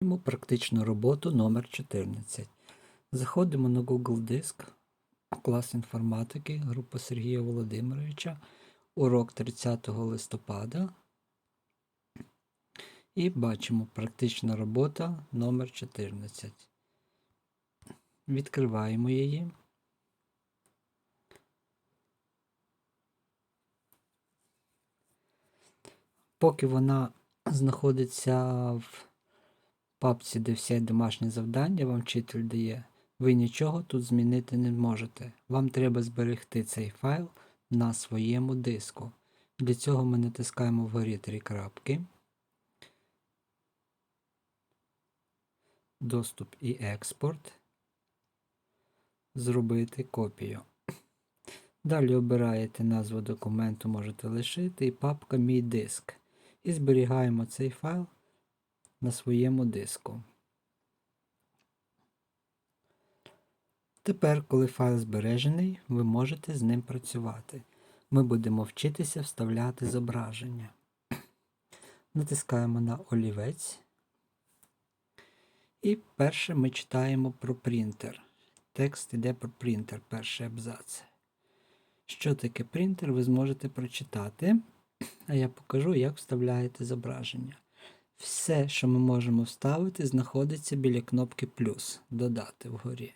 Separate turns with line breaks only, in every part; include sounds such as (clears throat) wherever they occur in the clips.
Практичну роботу номер 14 Заходимо на Google Диск, клас інформатики, група Сергія Володимировича, урок 30 листопада. І бачимо практична робота номер 14 Відкриваємо її. Поки вона знаходиться в папці, де всі домашні завдання вам вчитель дає, ви нічого тут змінити не можете. Вам треба зберегти цей файл на своєму диску. Для цього ми натискаємо вгорі три крапки. Доступ і експорт. Зробити копію. Далі обираєте назву документу, можете лишити і папка Мій диск. І зберігаємо цей файл на своєму диску. Тепер, коли файл збережений, ви можете з ним працювати. Ми будемо вчитися вставляти зображення. Натискаємо на олівець. І перше ми читаємо про принтер. Текст йде про принтер, перший абзац. Що таке принтер, ви зможете прочитати, а я покажу, як вставляєте зображення. Все, що ми можемо вставити, знаходиться біля кнопки плюс додати вгорі.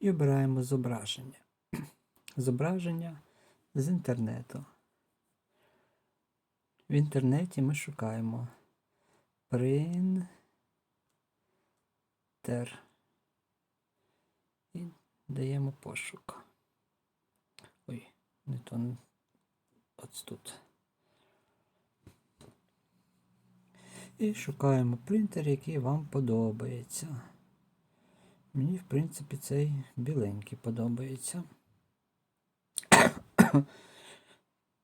І обираємо зображення. (clears throat) Зображення з інтернету. В інтернеті ми шукаємо принтер. І даємо пошук. Ой, не то от тут. І шукаємо принтер, який вам подобається. Мені, в принципі, цей біленький подобається. (coughs)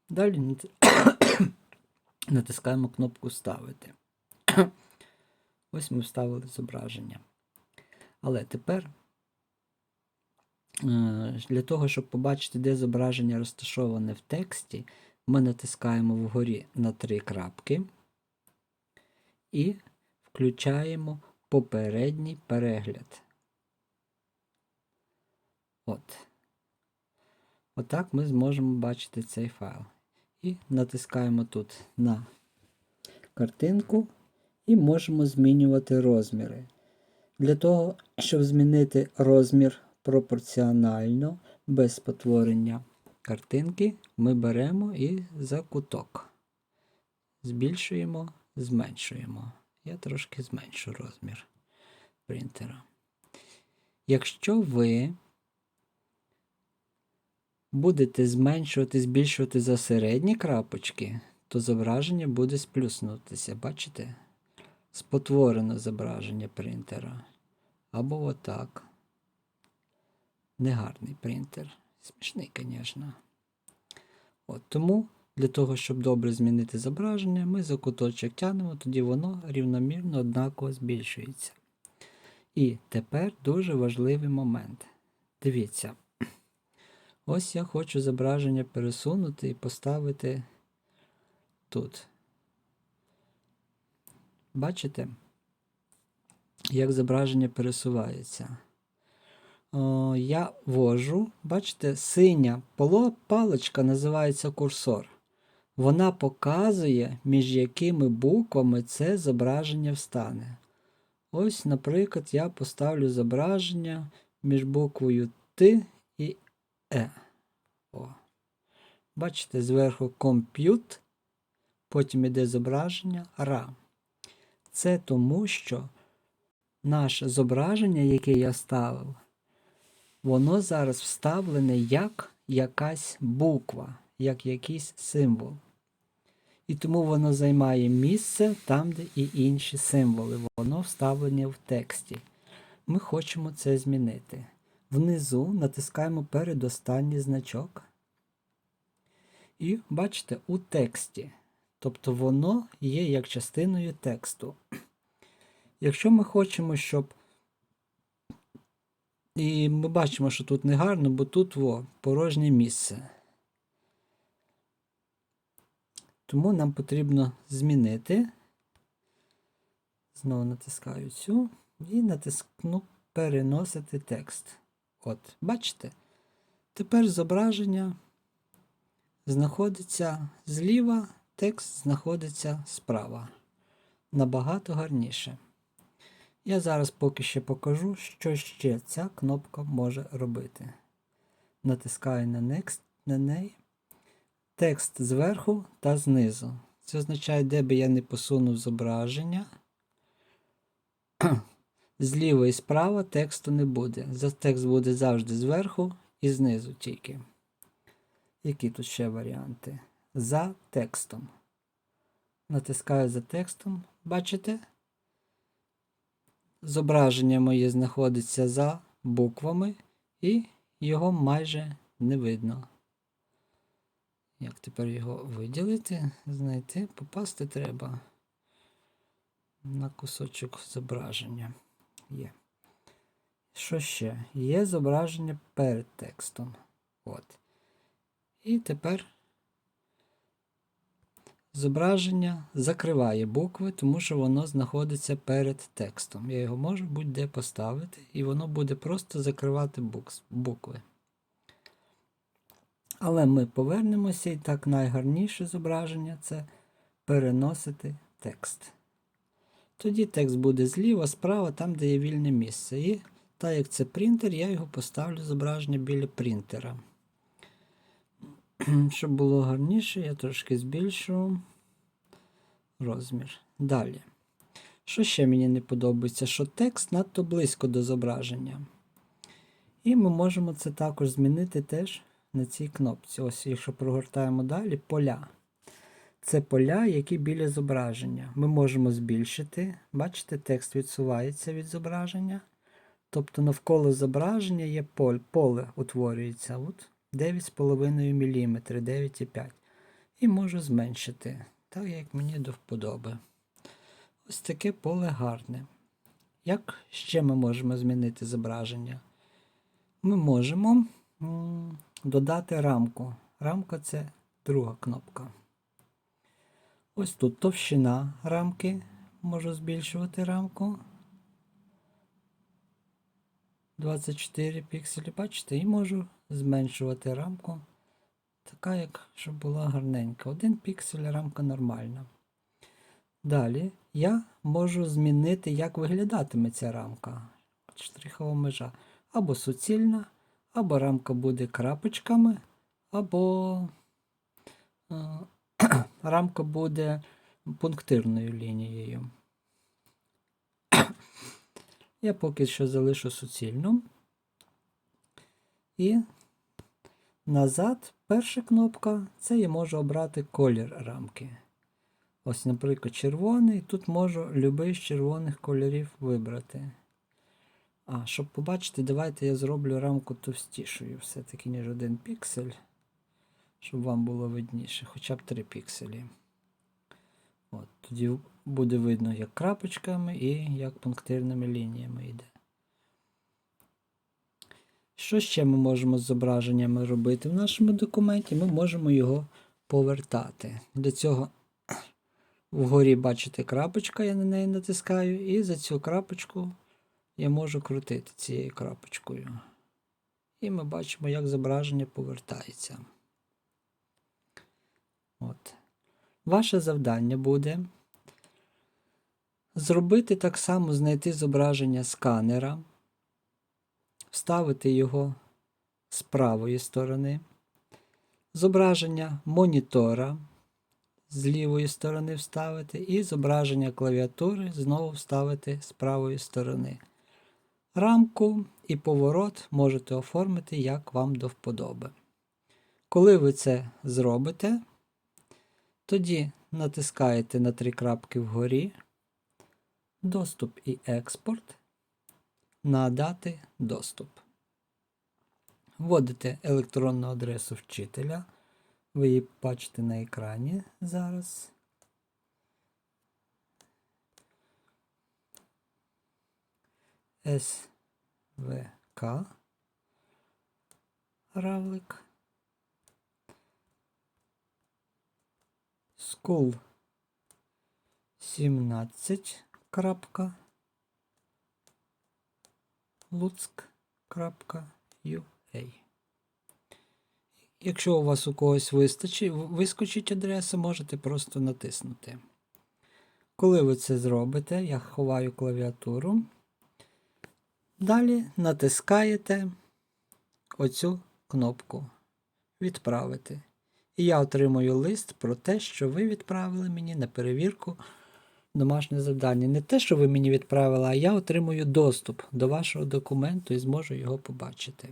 Далі (coughs) натискаємо кнопку Вставити. (coughs) Ось ми вставили зображення. Але тепер, е, для того, щоб побачити, де зображення розташоване в тексті, ми натискаємо вгорі на три крапки і включаємо попередній перегляд. От. Отак ми зможемо бачити цей файл. І натискаємо тут на картинку і можемо змінювати розміри. Для того, щоб змінити розмір пропорціонально без спотворення картинки, ми беремо і за куток. Збільшуємо зменшуємо. Я трошки зменшу розмір принтера. Якщо ви будете зменшувати, збільшувати за середні крапочки, то зображення буде сплюснутися. Бачите? Спотворено зображення принтера. Або отак. Негарний принтер. Смішний, звісно. От Тому для того, щоб добре змінити зображення, ми за куточок тягнемо, тоді воно рівномірно однаково збільшується. І тепер дуже важливий момент. Дивіться. Ось я хочу зображення пересунути і поставити тут. Бачите, як зображення пересувається? О, я ввожу, бачите, синя паличка називається курсор вона показує, між якими буквами це зображення встане. Ось, наприклад, я поставлю зображення між буквою Т і Е. О. Бачите, зверху комп'ют, потім іде зображення ра. Це тому, що наше зображення, яке я ставив, воно зараз вставлене як якась буква, як якийсь символ. І тому воно займає місце там, де і інші символи. Воно вставлені в тексті. Ми хочемо це змінити. Внизу натискаємо передостанній значок. І бачите, у тексті. Тобто воно є як частиною тексту. Якщо ми хочемо, щоб. І ми бачимо, що тут не гарно, бо тут во, порожнє місце. Тому нам потрібно змінити Знову натискаю цю і натискну переносити текст. От, бачите? Тепер зображення знаходиться зліва, текст знаходиться справа. Набагато гарніше. Я зараз поки ще покажу, що ще ця кнопка може робити. Натискаю на Next на неї. Текст зверху та знизу. Це означає, де би я не посунув зображення. (clears throat) Зліва і справа тексту не буде. Текст буде завжди зверху і знизу тільки. Які тут ще варіанти? За текстом. Натискаю за текстом. Бачите? Зображення моє знаходиться за буквами, і його майже не видно. Як тепер його виділити, знайти, попасти треба на кусочок зображення. Є. Що ще? Є зображення перед текстом. От. І тепер зображення закриває букви, тому що воно знаходиться перед текстом. Я його можу будь-де поставити, і воно буде просто закривати букви. Але ми повернемося і так найгарніше зображення це переносити текст. Тоді текст буде зліва, справа, там, де є вільне місце. І так як це принтер, я його поставлю зображення біля принтера. (clears throat) Щоб було гарніше, я трошки збільшу розмір. Далі. Що ще мені не подобається? Що текст надто близько до зображення. І ми можемо це також змінити теж на цій кнопці. Ось, якщо прогортаємо далі, поля. Це поля, які біля зображення. Ми можемо збільшити. Бачите, текст відсувається від зображення. Тобто навколо зображення є поле, поле утворюється. От 9,5 мм, 9,5 І можу зменшити, так як мені до вподоби. Ось таке поле гарне. Як ще ми можемо змінити зображення? Ми можемо додати рамку. Рамка це друга кнопка. Ось тут товщина рамки. Можу збільшувати рамку. 24 пікселі, бачите, і можу зменшувати рамку. Така, як щоб була гарненька. Один піксель рамка нормальна. Далі я можу змінити, як виглядатиме ця рамка. Штрихова межа. Або суцільна, або рамка буде крапочками, або е, (clears throat) рамка буде пунктирною лінією. (clears throat) Я поки що залишу суцільну. І назад перша кнопка це я можу обрати колір рамки. Ось, наприклад, червоний. Тут можу будь-який з червоних кольорів вибрати. А, щоб побачити, давайте я зроблю рамку товстішою, все-таки, ніж один піксель. Щоб вам було видніше, хоча б 3 пікселі. От, тоді буде видно, як крапочками і як пунктирними лініями йде. Що ще ми можемо з зображеннями робити в нашому документі? Ми можемо його повертати. Для цього вгорі бачите крапочка, я на неї натискаю, і за цю крапочку я можу крутити цією крапочкою. І ми бачимо, як зображення повертається. От. Ваше завдання буде зробити так само, знайти зображення сканера, вставити його з правої сторони, зображення монітора з лівої сторони вставити, і зображення клавіатури знову вставити з правої сторони. Рамку і поворот можете оформити, як вам до вподоби. Коли ви це зробите, тоді натискаєте на три крапки вгорі, доступ і експорт, надати доступ. Вводите електронну адресу вчителя. Ви її бачите на екрані зараз. СВК Равлик. School 17 крапка Луцьк.ua. Якщо у вас у когось вистачить, вискочить адреса, можете просто натиснути. Коли ви це зробите, я ховаю клавіатуру. Далі натискаєте оцю кнопку Відправити. І я отримую лист про те, що ви відправили мені на перевірку домашнє завдання. Не те, що ви мені відправили, а я отримую доступ до вашого документу і зможу його побачити.